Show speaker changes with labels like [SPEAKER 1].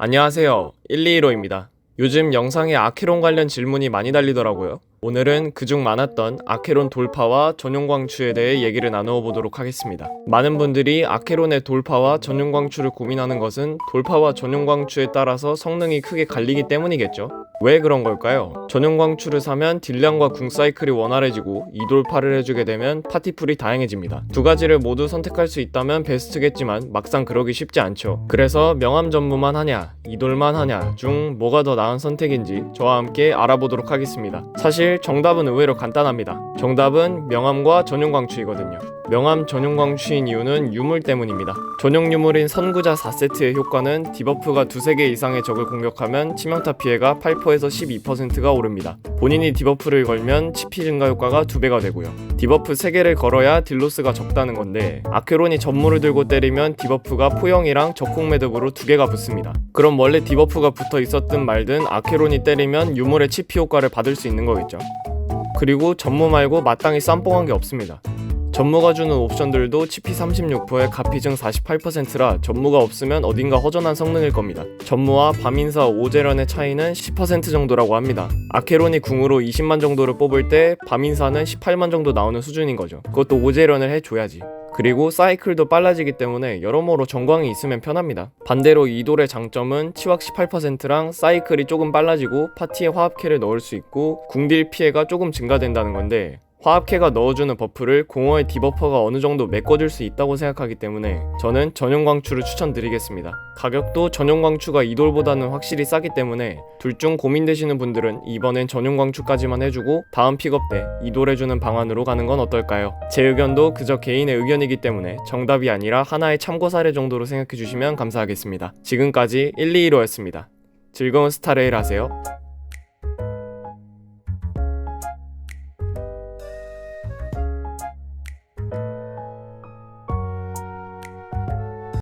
[SPEAKER 1] 안녕하세요. 121호입니다. 요즘 영상에 아케론 관련 질문이 많이 달리더라고요. 오늘은 그중 많았던 아케론 돌파와 전용 광추에 대해 얘기를 나누어 보도록 하겠습니다. 많은 분들이 아케론의 돌파와 전용 광추를 고민하는 것은 돌파와 전용 광추에 따라서 성능이 크게 갈리기 때문이겠죠. 왜 그런 걸까요? 전용 광추를 사면 딜량과 궁 사이클이 원활해지고 이돌파를 해주게 되면 파티풀이 다양해집니다. 두 가지를 모두 선택할 수 있다면 베스트겠지만 막상 그러기 쉽지 않죠. 그래서 명함 전무만 하냐, 이돌만 하냐 중 뭐가 더 나은 선택인지 저와 함께 알아보도록 하겠습니다. 사실 정답은 의외로 간단합니다. 정답은 명함과 전용 광추이거든요. 명함 전용 광추인 이유는 유물 때문입니다. 전용 유물인 선구자 4세트의 효과는 디버프가 두세 개 이상의 적을 공격하면 치명타 피해가 8%에서 12%가 오릅니다. 본인이 디버프를 걸면 치피 증가 효과가 2배가 되고요. 디버프 3개를 걸어야 딜로스가 적다는 건데 아케론이 전무를 들고 때리면 디버프가 포영이랑 적콩 매듭으로 2개가 붙습니다. 그럼 원래 디버프가 붙어 있었든 말든 아케론이 때리면 유물의 치피 효과를 받을 수 있는 거겠죠. 그리고 전무 말고 마땅히 쌈뽕한 게 없습니다. 전무가 주는 옵션들도 치피 36%에 가피증 48%라 전무가 없으면 어딘가 허전한 성능일 겁니다. 전무와 밤인사 오제런의 차이는 10% 정도라고 합니다. 아케론이 궁으로 20만 정도를 뽑을 때 밤인사는 18만 정도 나오는 수준인 거죠. 그것도 오제런을 해줘야지. 그리고 사이클도 빨라지기 때문에 여러모로 전광이 있으면 편합니다. 반대로 이돌의 장점은 치확 18%랑 사이클이 조금 빨라지고 파티에 화합캐를 넣을 수 있고 궁딜 피해가 조금 증가된다는 건데 화합캐가 넣어주는 버프를 공허의 디버퍼가 어느 정도 메꿔줄 수 있다고 생각하기 때문에 저는 전용 광추를 추천드리겠습니다. 가격도 전용 광추가 이돌보다는 확실히 싸기 때문에 둘 중 고민되시는 분들은 이번엔 전용 광추까지만 해주고 다음 픽업 때 이돌해주는 방안으로 가는 건 어떨까요? 제 의견도 그저 개인의 의견이기 때문에 정답이 아니라 하나의 참고 사례 정도로 생각해 주시면 감사하겠습니다. 지금까지 121호였습니다. 즐거운 스타레일 하세요.